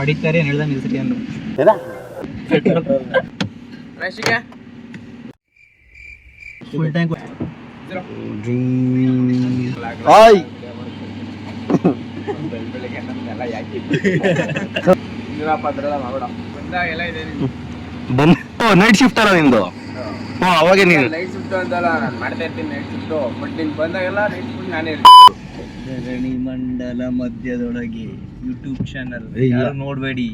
ಹೊಡಿತಾರೆ ಏನ್ ನಿಲ್ಸರಿ ಅಂದ್ರು. ಫುಲ್ ಟ್ಯಾಂಕ್ ಹಾಯ್ ಬಂದ್ ನೈಟ್ ಶಿಫ್ಟ್ ಅಲ್ಲ ನಿಂದು? ಹ್ಞೂ ಅವಾಗ ನೀನು? ನೈಟ್ ಶಿಫ್ಟ್ ಅಂತಲ್ಲ ನಾನು ಮಾಡ್ತಾ ಇರ್ತೀನಿ ನೈಟ್ ಶಿಫ್ಟು ಬಟ್ ನೀನು ಬಂದಾಗೆಲ್ಲ ನೈಟ್ ಶಿಫ್ಟ್ ನಾನೇ ಧರಣಿ ಮಂಡಲ ಮಧ್ಯದೊಳಗೆ ಯೂಟ್ಯೂಬ್ ಚಾನಲ್. ಯಾರು ನೋಡ್ಬೇಡಿ?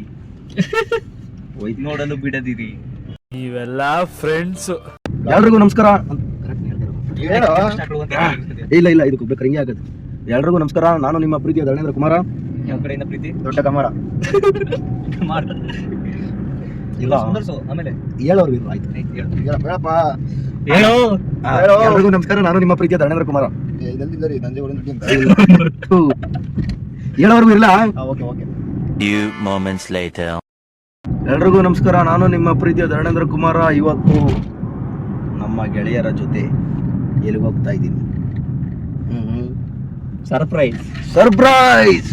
ನೋಡಲು ಬಿಡದಿರಿ. ಎಲ್ರಿಗೂ ನಮಸ್ಕಾರ. ಇಲ್ಲ ಇಲ್ಲ ಇದಕ್ಕೆ ಬೇಕಾದ್ರೆ ಹಿಂಗೆ ಆಗುತ್ತೆ. ಎಲ್ರಿಗೂ ನಮಸ್ಕಾರ. ನಾನು ನಿಮ್ಮ ಪ್ರೀತಿಯ ಧರಣೇಂದ್ರ ಕುಮಾರ. ಯಾವ ಕಡೆಯಿಂದ ಪ್ರೀತಿ? ದೊಡ್ಡ ಕಮರ. ಇಲ್ಲ. ಆಮೇಲೆ. ಹೇಳೋರು ಆಯ್ತು. ಹೇಳಪ್ಪ. ಹೇಳೋ? ಎಲ್ರಿಗೂ ನಮಸ್ಕಾರ. ನಾನು ನಿಮ್ಮ ಪ್ರೀತಿಯ ಧರಣೇಂದ್ರ ಕುಮಾರ. ಇದಲ್ಲಿದ್ದಾರೆ ನಂಜೇಗೌಡ ಓಕೆ ಓಕೆ. ಎಲ್ರಿಗೂ ನಮಸ್ಕಾರ. ನಾನು ನಿಮ್ಮ ಪ್ರೀತಿಯ ಧರಣೇಂದ್ರ ಕುಮಾರ. ಇವತ್ತು ನಮ್ಮ ಗೆಳೆಯರ ಜೊತೆ ಎಲ್ಲಿಗೆ ಹೋಗ್ತಾ ಇದ್ದೀನಿ? ಸರ್ಪ್ರೈಸ್ ಸರ್ಪ್ರೈಸ್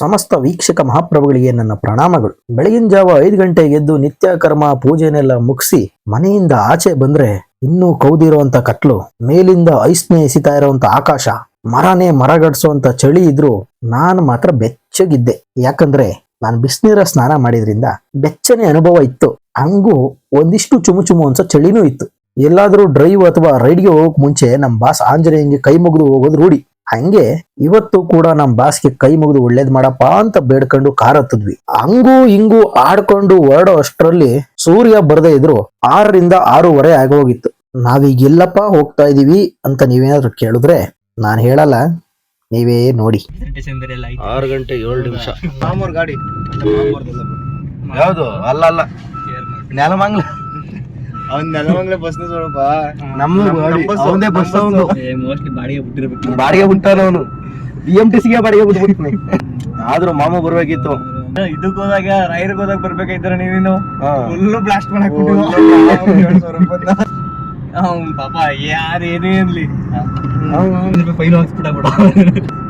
ಸಮಸ್ತ ವೀಕ್ಷಕ ಮಹಾಪ್ರಭುಗಳಿಗೆ ನನ್ನ ಪ್ರಣಾಮಗಳು. ಬೆಳಗಿನ ಜಾವ ಐದು ಗಂಟೆಗೆ ಎದ್ದು ನಿತ್ಯ ಕರ್ಮ ಪೂಜೆನೆಲ್ಲ ಮುಗಿಸಿ ಮನೆಯಿಂದ ಆಚೆ ಬಂದ್ರೆ ಇನ್ನೂ ಕೌದಿರುವಂತ ಕತ್ಲು, ಮೇಲಿಂದ ಐಸ್ನೇ ಎಸಿತಾ ಇರುವಂತ ಆಕಾಶ, ಮರನೇ ಮರಗಡಿಸುವಂತ ಚಳಿ ಇದ್ರು ನಾನು ಮಾತ್ರ ಬೆಚ್ಚಗಿದ್ದೆ. ಯಾಕಂದ್ರೆ ನಾನು ಬಿಸಿನೀರ ಸ್ನಾನ ಮಾಡಿದ್ರಿಂದ ಬೆಚ್ಚನೆ ಅನುಭವ ಇತ್ತು. ಹಂಗೂ ಒಂದಿಷ್ಟು ಚುಮು ಚುಮು ಅನ್ಸೋ ಚಳಿನೂ ಇತ್ತು. ಎಲ್ಲಾದ್ರೂ ಡ್ರೈವ್ ಅಥವಾ ರೈಡ್ಗೆ ಹೋಗಕ್ ಮುಂಚೆ ನಮ್ಮ ಬಾಸ್ ಆಂಜನೇಯಂಗೆ ಕೈ ಮುಗಿದು ಹೋಗೋದು ರೂಢಿ. ಹಂಗೆ ಇವತ್ತು ಕೂಡ ನಮ್ಮ ಬಾಸ್ಗೆ ಕೈ ಮುಗಿದು ಒಳ್ಳೇದ್ ಮಾಡಪ್ಪ ಅಂತ ಬೇಡ್ಕೊಂಡು ಕಾರ್ ಹತ್ತಿದ್ವಿ. ಹಂಗೂ ಹಿಂಗೂ ಆಡ್ಕೊಂಡು ಹೊರಡೋ ಅಷ್ಟರಲ್ಲಿ ಸೂರ್ಯ ಬರದೇ ಇದ್ರು ಆರರಿಂದ ಆರೂವರೆ ಆಗೋಗಿತ್ತು. ನಾವೀಗ ಎಲ್ಲಪ್ಪ ಹೋಗ್ತಾ ಇದೀವಿ ಅಂತ ನೀವೇನಾದ್ರು ಕೇಳಿದ್ರೆ ನಾನ್ ಹೇಳಲ್ಲ. ನೀವೇ ನೋಡಿ. ಆರು ಗಂಟೆ ಏಳು ನಿಮಿಷ. ಮಾಮೂರ್ ಗಾಡಿ. ಯಾವುದು? ಅಲ್ಲ ಅಲ್ಲ. ನೆಲಮಂಗ್ಲ. ಅವ್ನ್ ನೆಲಮಂಗ್ಲ ಬಸ್ನ ಸ್ವಲ್ಪ ನಮ್ಮ ಬಸ್ ಅವನು ಮೋಸ್ಟ್ಲಿ ಬಾಡಿಗೆ ಬಿಟ್ಟಿರ್ಬೇಕು. ಬಾಡಿಗೆ ಬಿಟ್ಟಾನ ಅವನು. ಬಿ ಎಂ ಟಿ ಸಿಗೆ ಬಾಡಿಗೆ ಬಿಟ್ಬಿಟ್ನಿ. ಆದ್ರೂ ಮಾಮ ಬರ್ಬೇಕಿತ್ತು. ಇದಕ್ಕೆ ಹೋದಾಗ ರೈರ್ಗೆ ಹೋದಾಗ ಬರ್ಬೇಕಾಯ್ತಾರ ನೀವೇನು ಹಾ. ಫುಲ್ಲು ಬ್ಲಾಸ್ಟ್ ಮಾಡಕ್ ಪಾಪ ಯಾರು ಏನೇ ಇರ್ಲಿ. ಫೈಲ್ ಹಾಕ್ಸ್ಬಿಡ ಬಿಡ.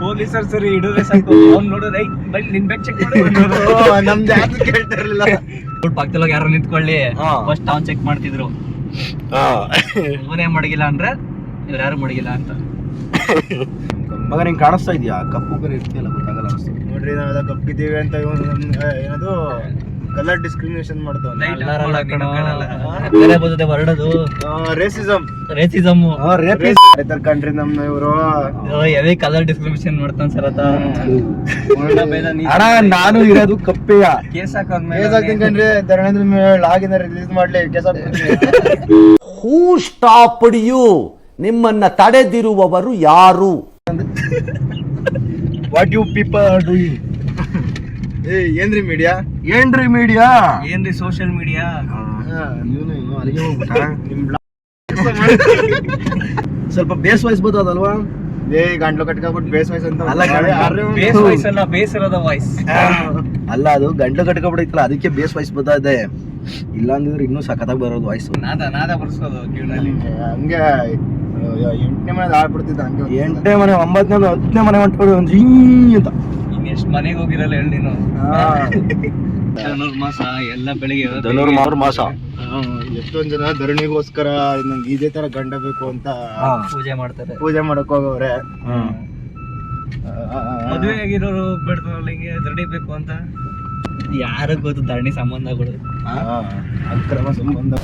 ಪೊಲೀಸರ್ ಸರಿ ಹಿಡಿದ್ರೆ ಸಾಕು. ಅವ್ನ್ ನೋಡು ರೈಟ್ ಬನ್ನಿ ನಿನ್ ಬ್ಯಾಗ್ ಚೆಕ್ ಮಾಡಿ. ನಮ್ದು ಯಾರು ಕೇಳ್ತಾ ಇರ್ಲಿಲ್ಲ ಪಕ್ಕದೊಳಗೆ ಯಾರು ನಿಂತ್ಕೊಳ್ಳಿ. ಹಾ. ಫಸ್ಟ್ ಅವ್ನ್ ಚೆಕ್ ಮಾಡ್ತಿದ್ರು. ಇವನೇ ಮಡಗಿಲ್ಲ ಅಂದ್ರೆ ಇವ್ರು ಯಾರು ಮಡಗಿಲ್ಲ ಅಂತ. ಮಗ ನಿಂಗೆ ಕಾಣಿಸ್ತಾ ಇದೆಯಾ? ಕಪ್ಪು ಕರಿ ಇರ್ತೀಯಲ್ಲ ಗೊತ್ತಾಗಲ್ಲ ಅನ್ಸ್ತು. ನೋಡ್ರಿ ನಾವೆಲ್ಲ ಕಪ್ಪಿದ್ದೀವಿ ಅಂತ ಇವನು ಏನದು? ಕಲರ್ ಡಿಸ್ಕ್ರಿಮಿನೇಷನ್ ಮಾಡ್ತಾವ ಹೊರಡೋದು. ರೇಸಿಸಮ್ ರೇಸಿಸಮ್ ಕಂಡ್ರಿ ನಮ್ಮ ಇವರು. ಯಾವೇ ಕಲರ್ ಡಿಸ್ಕ್ರಿಮಿನೇಷನ್ ಮಾಡ್ತಾನ ಸರ್ ಆತ. ಅಣ್ಣ ನಾನು ಇರೋದು ಕಪ್ಪೆಯ. ಕೇಸ್ ಕೇಸ್ ಹಾಕ್ತೀನಿ ಕಣ್ರಿ. ಧರಣೇಂದ್ರ ಆಗಿಂದ ರಿಲೀಸ್ ಮಾಡ್ಲಿ ಕೇಸ್ ಹೂ ಸ್ಟಾಪ್ ಯು ನಿಮ್ಮನ್ನ ತಡೆದಿರುವವರು ಯಾರು? What you people are doing ಏ ಏನ್ರಿ ಮೀಡಿಯಾ ಏನ್ರಿ ಮೀಡಿಯಾ ಏನ್ರಿ ಸೋಷಿಯಲ್ ಮೀಡಿಯಾ ಇವನು ಅಲ್ಲಿಗೆ ಹೋಗ್ಬಿಟ್ಟ ಸ್ವಲ್ಪ ಬೇಸ್ ವಾಯ್ಸ್ ಬರ್ತದಲ್ವಾ? ಏ ಗಂಟ್ಲು ಕಟ್ಕೊಂಡ್ಬಿಟ್ಟು ಬೇಸ್ ವಾಯ್ಸ್ ಅಂತ ಅಲ್ಲ ಬೇಸ್ ವಾಯ್ಸ್ ಅಲ್ಲ ಬೇಸರದ ವಾಯ್ಸ್ ಅಲ್ಲ ಅದು ಗಂಟ್ಲು ಕಟ್ಕೊಂಡ್ಬಿಟ್ಟಿತ್ತಲ್ಲ ಅದಕ್ಕೆ ಬೇಸ್ ವಾಯ್ಸ್ ಬರ್ತಾ ಇದೆ ಇಲ್ಲ ಇನ್ನೂ ಸಖತ್ತಾಗಿ ಬರೋದು ವಾಯ್ಸ್ ನಾದ ನಾದ ಬರ್ಸೋದು ಹಂಗೆ ಎಂಟನೇ ಮನೆ ಆಡ್ಬಿಡ್ತಿದ್ದ ಹಂಗೆ ಎಂಟನೇ ಮನೆ ಒಂಬತ್ತನೇ ಹತ್ತನೇ ಮನೆ ಹೊಂಟ್ಕೊಂಡು ಒಂದು ಜೀ ಅಂತ. ಇನ್ನೆಷ್ಟು ಎಷ್ಟ್ ಮನೆಗೆ ಹೋಗಿರಲ್ಲ ಹೇಳಿ ನೀನು. ಹಾ. ಮಾಸ ಎಲ್ಲ ಬೆಳಿಗ್ಗೆ ಧನುರ್ಮಾಸ ಧನುರ್ ಮಾಸ. ಎಷ್ಟೊಂದ್ ಜನ ಧರಣಿಗೋಸ್ಕರ ನಂಗೆ ಇದೇ ತರ ಗಂಡ ಬೇಕು ಅಂತ ಪೂಜೆ ಮಾಡ್ತಾರೆ. ಪೂಜೆ ಮಾಡಕ್ ಹೋಗವ್ರೆ. ಮದುವೆ ಆಗಿರೋರು ಬಿಡ್ತಾರಲ್ಲ ಹಿಂಗೆ ಧರಣಿ ಬೇಕು ಅಂತ. ಯಾರಿಗೆ ಗೊತ್ತು ಧರಣಿ ಸಂಬಂಧಗಳು ಅಕ್ರಮ ಸಂಬಂಧ.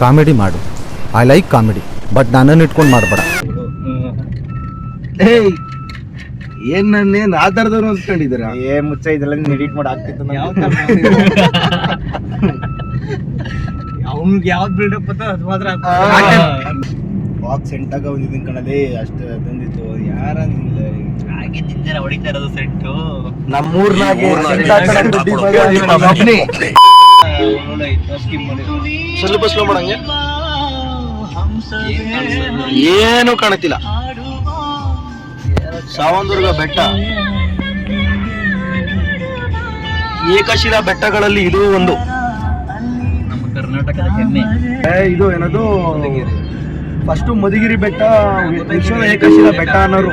ಕಾಮಿಡಿ ಮಾಡು. ಐ ಲೈಕ್ ಕಾಮಿಡಿ ಬಟ್ ನನ್ನನ್ನು ಇಟ್ಕೊಂಡು ಮಾಡಬೇಡ. ಏಯ್ ಏನ್ ನನ್ನೇನ್ ಆಧಾರದವ್ರು ಅಂದ್ಕೊಂಡಿದ್ದೀರ ಏ ಮುಚ್ಚ ಇದೆಲ್ಲ ಎಡಿಟ್ ಮಾಡಿ ಆಗ್ತಿತ್ತು ಯಾವ ಅವ್ನಿಗೆ ಯಾವ್ದು ಬಿಲ್ಡಪ್ ಅಂತ ಅದು ಮಾತ್ರ ಬಾಕ್ಸ್ ಸೆಂಟಾಗ ಬಂದಿದ್ದೀನಿ ಕಣಲೇ ಅಷ್ಟು ತಂದಿತ್ತು. ಯಾರ ಹಾಗೆ ನಿಂಜನ ಹೊಡಿತಾ ಇರೋದು ಸೆಟ್ಟು ನಮ್ಮೂರ್ನಾಗೆ ಸ್ವಲ್ಪ ಸ್ಲೋ ಮಾಡಂಗೆ? ಏನು ಕಾಣುತ್ತಿಲ್ಲ. ಸಾವಂದುರ್ಗ ಬೆಟ್ಟ. ಏಕಶಿಲಾ ಬೆಟ್ಟಗಳಲ್ಲಿ ಇದು ಒಂದು. ನಮ್ಮ ಕರ್ನಾಟಕದ ಹೆಮ್ಮೆ ಇದು ಏನದು? ಫಸ್ಟ್ ಮಧುಗಿರಿ ಬೆಟ್ಟ ವಿಶ್ವದ ಏಕಶಿಲಾ ಬೆಟ್ಟ ಅನ್ನೋರು.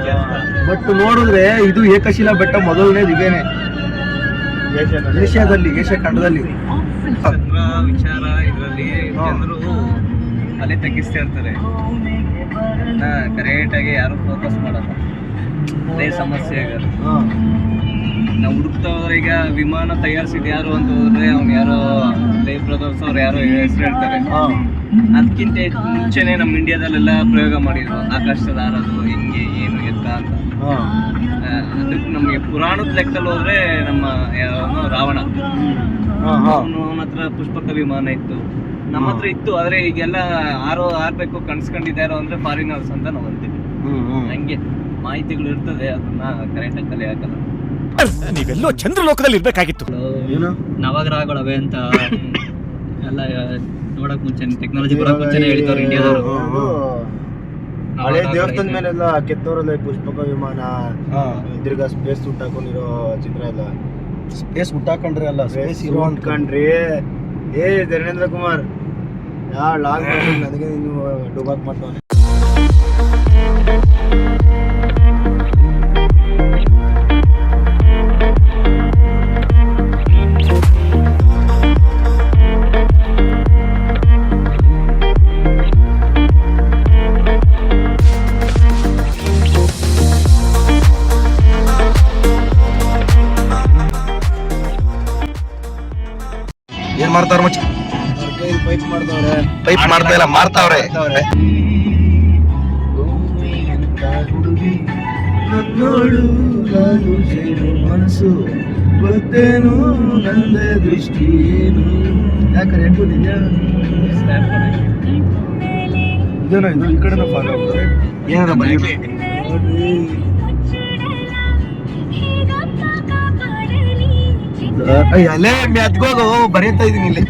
ಬಟ್ ನೋಡಿದ್ರೆ ಇದು ಏಕಶಿಲಾ ಬೆಟ್ಟ ಮೊದಲನೇದು ಇದೇನೆ. ಏಷ್ಯಾದಲ್ಲಿ ಏಷ್ಯಾ ಖಂಡದಲ್ಲಿ. ಚಂದ್ರ ವಿಚಾರ ಇದರಲ್ಲಿ ಜನರು ಅಲೆ ತಗ್ಗಿಸ್ತಾ ಇರ್ತಾರೆ ಕರೆಕ್ಟ್ ಆಗಿ ಯಾರು ಫೋಕಸ್ ಮಾಡಲ್ಲ ಅದೇ ಸಮಸ್ಯೆ. ನಾವು ಹುಡುಕ್ತಾ ಹೋದ್ರೆ ಈಗ ವಿಮಾನ ತಯಾರಿಸಿದ ಯಾರು ಅಂತ ಹೋದ್ರೆ ಅವ್ನು ಯಾರೋ ಲೇ ಬ್ರದರ್ಸ್ ಅವ್ರು ಯಾರು ಹೆಸರು ಹೇಳ್ತಾರೆ. ಅದಕ್ಕಿಂತ ಮುಂಚೆನೆ ನಮ್ಮ ಇಂಡಿಯಾದಲ್ಲೆಲ್ಲ ಪ್ರಯೋಗ ಮಾಡಿದ್ರು ಆಕಾಶದ ಹಾರೋದು ಹಿಂಗೆ ಏನು ಎತ್ತ ಅಂತ. ಅದಕ್ಕೆ ನಮಗೆ ಪುರಾಣದ ಲೆಕ್ಕದಲ್ಲಿ ಹೋದ್ರೆ ನಮ್ಮ ಯಾವನೋ ರಾವಣ. ಅವನು ಅವನ ಹತ್ರ ಪುಷ್ಪಕ ವಿಮಾನ ಇತ್ತು ನಮ್ಮ ಹತ್ರ ಇತ್ತು ಆದ್ರೆ ಈಗೆಲ್ಲ ಆರೋ ಆರ್ಬೇಕು ಕಣ್ಸ್ಕೊಂಡಿದ್ದಾರೋ ಅಂದ್ರೆ ಫಾರಿನರ್ಸ್ ಅಂತ ನಾವು ಅಂತೀವಿ. ಹಂಗೆ ಮಾಹಿತಿಗಳು ಇರ್ತದೆ ಅದನ್ನ ಕರೆಕ್ಟಾಗಿ ಕಲೆ ಹಾಕಲ್ಲ. ನೀವೆಲ್ಲೋ ಚಂದ್ರಲೋಕದಲ್ಲಿ ಇರ್ಬೇಕಾಗಿತ್ತು. ನವಗ್ರಹಗಳವೆ ಅಂತ ಎಲ್ಲ ನೋಡಕ್ ಮುಂಚೆ ಟೆಕ್ನಾಲಜಿ ಬರಕ್ ಮುಂಚೆನೆ ಹೇಳ್ತಾರೆ ಇಂಡಿಯಾದವರು. ಹಳೆ ದೇವಸ್ಥಾನದ ಮೇಲೆಲ್ಲ ಕೆತ್ತೋರಲ್ಲ ಪುಷ್ಪಕ ವಿಮಾನ ಹಾ. ತಿರ್ಗಾ ಸ್ಪೇಸ್ ಸೂಟ್ ಹಾಕೊಂಡಿರೋ ಚಿತ್ರ ಎಲ್ಲ. ಸ್ಪೇಸ್ ಹುಟ್ಟಾಕೊಂಡ್ರೆ ಅಲ್ಲ ಸ್ಪೇಸ್ ಸ್ಪೇಸ್ ಇರೋ ಅನ್ಕೊಂಡ್ರಿ ಏ ಧರ್ಮೇಂದ್ರ ಕುಮಾರ್ ನನಗೆ ನೀನು ಡುಬಾಕ್ ಮಾಡ್ತಾನೆ. ಏನ್ ಮಾಡ್ತಾರ ಮಚ್ಚ? ಪೈಪ್ ಮಾಡ್ದವ್ರೆ. ಪೈಪ್ ಮಾಡ್ತಾ ಇಲ್ಲ ಮಾರ್ತಾವ್ರೆ. ಮನಸ್ಸು. ಗೊತ್ತೇನು ನಂದ ದೃಷ್ಟಿ ಏನು? ಯಾಕಂದ್ರೆ ಹೇಳ್ಬೋದಿದ್ಯಾ ಇದೇನೋ ಇದು ಈ ಕಡೆನೂ ಫಾಲೋ ಆಗ್ತಾರೆ ಏನಾರ ಬರೀ ಅಲ್ಲೇ ಮೆತ್ಕೋಗ ಬರೀತಾ ಇದೀನಿ ಇಲ್ಲಿ.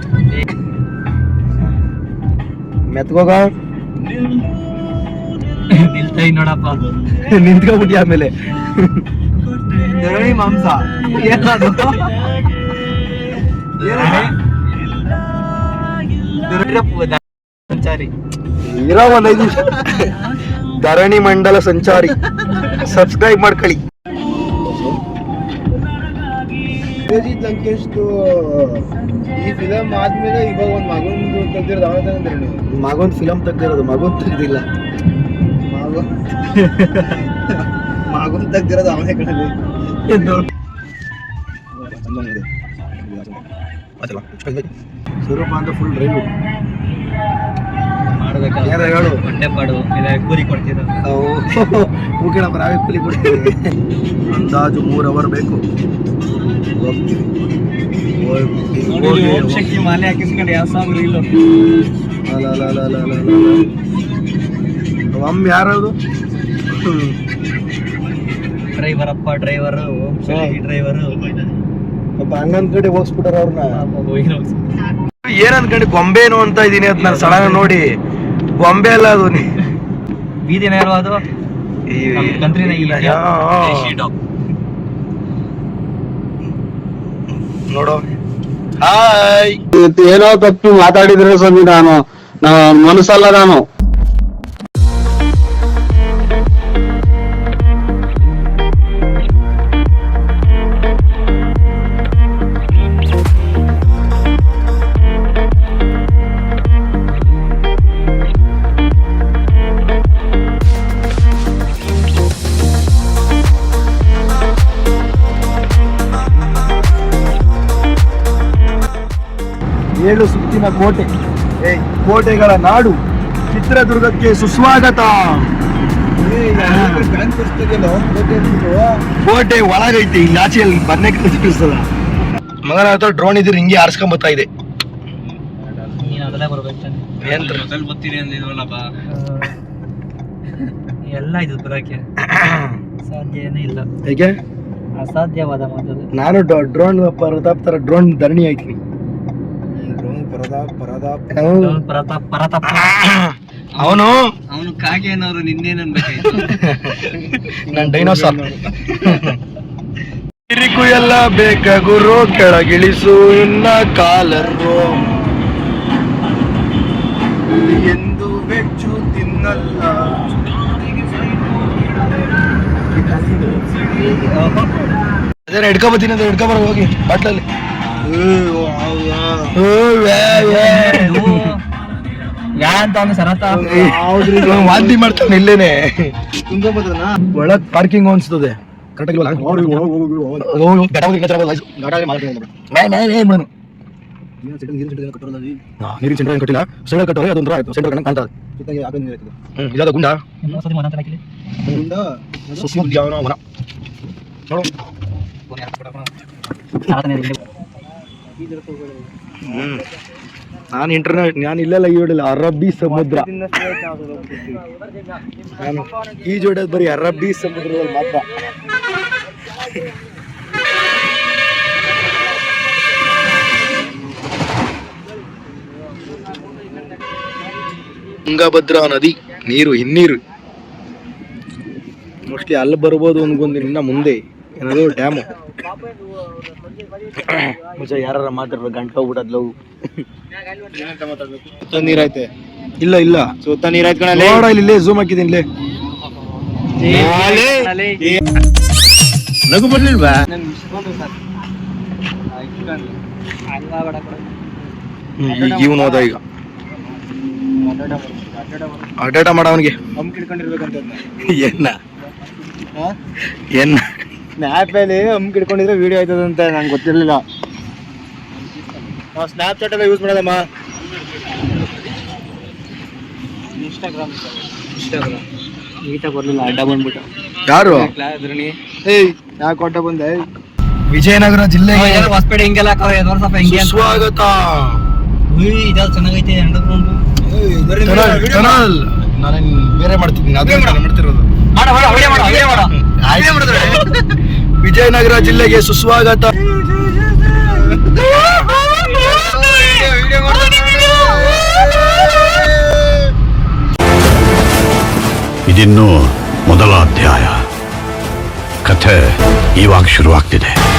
ಮೆತ್ಗೋಗ? ನಿಲ್ತೈ ನೋಡಪ್ಪ. ನಿಂತ್ಕೊಬಿಟ್ಟಿ ಆಮೇಲೆ. ಮಾಂಸ. ಏನದು ಸಂಚಾರಿ. ಇರೋ ಒಂದ್ ಐದು ಧರಣಿ ಮಂಡಲ ಸಂಚಾರಿ. ಸಬ್ಸ್ಕ್ರೈಬ್ ಮಾಡ್ಕೊಳ್ಳಿ. ಅಜಿತ್ ಲಂಕೇಶ್ದು ಈ ಫಿಲಮ್ ಆದ್ಮೇಲೆ ಇವಾಗ ಒಂದು ಮಗಂದು ತೆಗ್ದಿರೋದು ಅವನ ಅಂದ್ರೆ ನೀವು ಮಗೊಂದ್ ಫಿಲಮ್ ತೆಗ್ದಿರೋದು ಮಗೊಂದು ತೆಗ್ದಿಲ್ಲ. ಮಗ? ಮಗೊಂದು ತೆಗ್ದಿರೋದು ಅವನೇ ಕಡೆ ಸ್ವರೂಪ ಅಂತ ಫುಲ್ ಡ್ರೈವ್ ಏನಾರ ಹೇಳು? ಹೊಟ್ಟೆ ಪಾಡು ಇಲ್ಲ ಕೂಲಿ ಕೊಡ್ತೀರ? ಓಕೆ ನಮ್ಮ ರಾವಿ ಕೂಲಿ ಕೊಡ್ತೀವಿ ಅಂದಾಜು ಮೂರ್ ಅವರ್ ಬೇಕು. ಓಂ ಶಕ್ತಿ ಮಾಲೆ ಹಾಕಿಸ್ಕೊಂಡು ಯಾವ ಸಾಂಗ್ ರೀಲ್. ಒಮ್ಮೆ ಯಾರದು ಡ್ರೈವರ್ ಅಪ್ಪ ಡ್ರೈವರ್ ಓಂ ಶಕ್ತಿ ಡ್ರೈವರ್ ಪಾಪ ಹಂಗಂದ್ ಕಡೆ ಹೋಗ್ಸ್ಬಿಟ್ಟಾರ ಅವ್ರನ್ನ ಏನ್ ಕಡೆ ಗೊಂಬೆನು ಅಂತ ಇದೀನಿ ಅಂತ ನಾನು ಸಡನ್ ನೋಡಿ ಗೊಂಬೆ ಅಲ್ಲ ಅದು ನೀ ಬೀದಿನ ನೇರ ಅದು ನಮ್ country ನ ಇಲ್ಲ. ಯಾ. ನೋಡು. ಹಾಯ್ ಏನೋ ತಪ್ಪು ಮಾತಾಡಿದ್ರೆ ಸ್ವಾಮಿ ನಾನು. ಮನಸ್ಸಲ್ಲ ನಾನು. ಸುತ್ತಿನ ಕೋಟೆ. ಏ ಕೋಟೆಗಳ ನಾಡು ಚಿತ್ರದುರ್ಗಕ್ಕೆ ಸುಸ್ವಾಗತ. ಕೋಟೆ ಒಳಗೈತಿ ಇಲ್ಲಿ ಆಚೆಯಲ್ಲಿ ಬನ್ನೆ ತಿಳಿಸ್ತದ ಮಗನ ಹತ್ರ ಡ್ರೋನ್ ಇದ್ರೆ ಹಿಂಗೆ ಹಾರಿಸ್ಕೊಂಡ್ ಬರ್ತಾ ಇದೆ ಏನ್ ಎಲ್ಲ ಇದು ಬರಕ್ಕೆ ಸಾಧ್ಯನೇ ಇಲ್ಲ. ಹೇಗೆ ಅಸಾಧ್ಯವಾದ ಮಾತು ನಾನು ಡ್ರೋನ್ ಪ್ರತಾಪ್ ತರ ಡ್ರೋನ್ ಧರಣಿ ಆಯ್ತೀನಿ. ಪ್ರತಾಪ್ ಪರತಾಪ್ ಅವನು? ಅವನು ಕಾಗೆ ಅನ್ನೋರು ನಿನ್ನೆ ಅನ್ಬೇಕಾಯ್ತು ನನ್ ಡೈನೋಸಾರ್. ಕಿರಿಕು ಎಲ್ಲ ಬೇಕ ಗುರು ಕೆಳಗಿಳಿಸು ಇನ್ನ ಕಾಲರು ಎಂದು ಬೆಚ್ಚು ತಿನ್ನಲ್ಲ. ಅದೇ ಹಿಡ್ಕೊಬತ್ತೀನಿ ಅಂತ ಹಿಡ್ಕೊಬರ ಹೋಗಿ ಬಾಟ್ಲಲ್ಲಿ. ವಾಂತಿ ಮಾಡ್ತಾನೆ ಇಲ್ಲೇನೆ ಒಳಗ್ ಪಾರ್ಕಿಂಗ್ ಅನ್ಸ್ತದೆ ನೀರಿನ ಸೆಂಟರ್ ಕಟ್ಟಿಲ್ಲ ಸೆಂಟರ್ ಕಟ್ಟೋರೆ ಆಯ್ತು ಸೆಂಟರ್ ಕಣ್ಣ ಕಾಣ್ತದೆ ಇದಾದ ಗುಂಡ ನಾನು ಇಂಟರ್ನೆಟ್ ನಾನು ಇಲ್ಲೆಲ್ಲ ಈಡಲ್ಲ ಅರಬ್ಬಿ ಸಮುದ್ರ. ನಾನು ಈಜೋಡೋದು ಬರೀ ಅರಬ್ಬಿ ಸಮುದ್ರದಲ್ಲಿ ಮಾತ್ರ. ತುಂಗಭದ್ರಾ ನದಿ, ನೀರು, ಹಿನ್ನೀರು. ಮೋಸ್ಟ್ಲಿ ಅಲ್ಲಿ ಬರ್ಬೋದು ಅನ್ಕೊಂಡಿ ಇನ್ನ ಮುಂದೆ. ಏನದು ಡ್ಯಾಮು ಮುಜ ಯಾರ ಮಾತಾಡ್ಬೇಕು ಗಂಟೆ ಹೋಗ್ಬಿಟ್ಟದ್ ಲವ್ ಸುತ್ತ ನೀರೈತೆ ಇಲ್ಲ ಇಲ್ಲ. ಸುತ್ತ ನೀರೈತ್ ನೋಡ ಇಲ್ಲಿ ಇಲ್ಲೇ ಝೂಮ್ ಹಾಕಿದ್ದೀನಿ ಇಲ್ಲೇ ನಗು ಬರ್ಲಿಲ್ವಾ? ಇವನು ಹೋದ ಈಗ. ಅಡ್ಡಾಟ ಮಾಡ ಅವನಿಗೆ. ಏನ? ಕಿಡ್ಕೊಂಡಿರ್ಬೇಕಂತ ಎನ್ನ ಎನ್ನ ಸ್ನ್ಯಾಪ್ ವೀಡಿಯೋ ಆಯ್ತದಂತೆ ಕಿಡ್ಕೊಂಡಿದ್ರೆ ವಿಡಿಯೋ ಆಯ್ತದಂತ ನಂಗೆ ಗೊತ್ತಿರಲಿಲ್ಲ. ನಾವು ಸ್ನ್ಯಾಪ್ಚಾಟ್ ಎಲ್ಲ ಯೂಸ್ ಮಾಡೋದಮ್ಮ. ಇನ್ಸ್ಟಾಗ್ರಾಮ್ ಇನ್ಸ್ಟಾಗ್ರಾಮ್ ನೀಟಾಗಿ ಬರಲಿಲ್ಲ ಅಡ್ಡ ಬಂದ್ಬಿಟ್ಟು. ಯಾರು? ಏಯ್ ಯಾಕೆ ಕೊಟ್ಟ ಬಂದೆ? ವಿಜಯನಗರ ಜಿಲ್ಲೆ ಹೊಸಪೇಟೆ ಹಿಂಗೆಲ್ಲ ವರ್ಷ ಹಿಂಗೆ ಸ್ವಾಗತ ಚೆನ್ನಾಗೈತೆ? ಅಂಡರ್ಗ್ರೌಂಡ್ ಟನಲ್ ನಾನು ಬೇರೆ ಮಾಡ್ತಿದ್ದೀನಿ ಅದೇ ಮಾಡ್ತಿರೋದು. ಮಾಡ ಮಾಡ ಮಾಡ. ವಿಜಯನಗರ ಜಿಲ್ಲೆಗೆ ಸುಸ್ವಾಗತ. ಇದಿನ್ನು ಮೊದಲ ಅಧ್ಯಾಯ. ಕಥೆ ಇವಾಗ ಶುರುವಾಗ್ತಿದೆ.